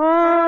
Oh.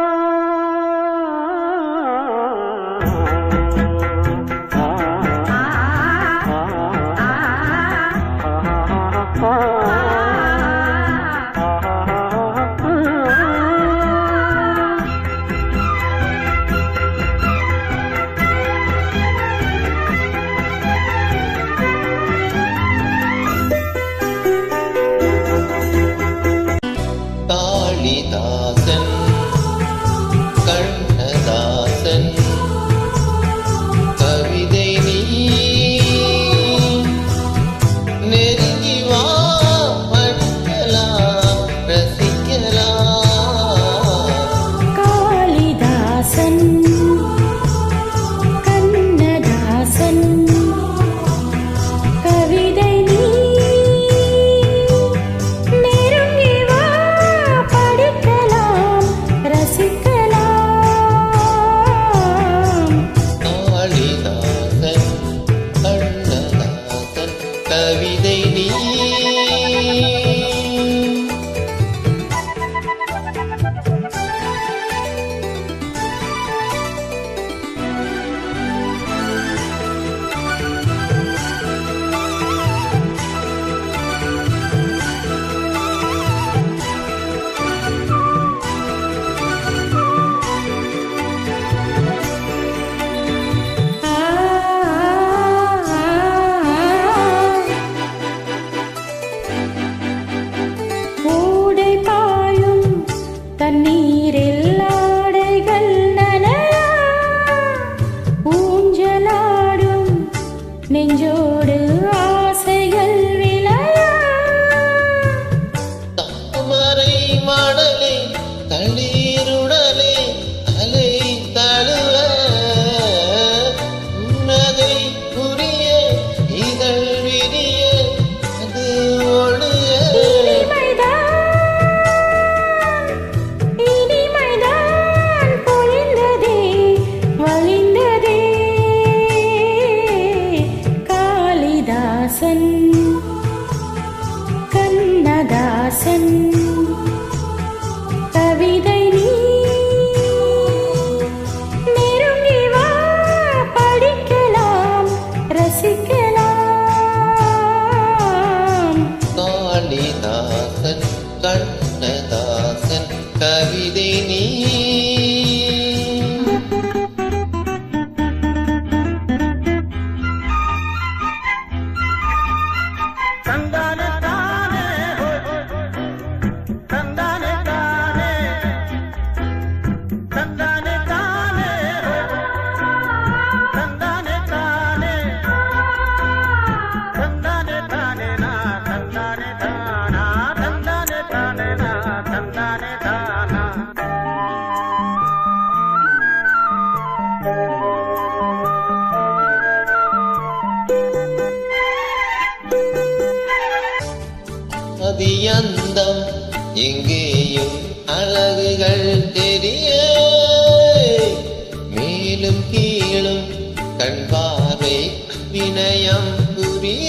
time. சதியந்தம். எங்கேயும் அழகுகள் தெரிய. மேலும் கீழும் கண்பாவை வினயம் புரிய.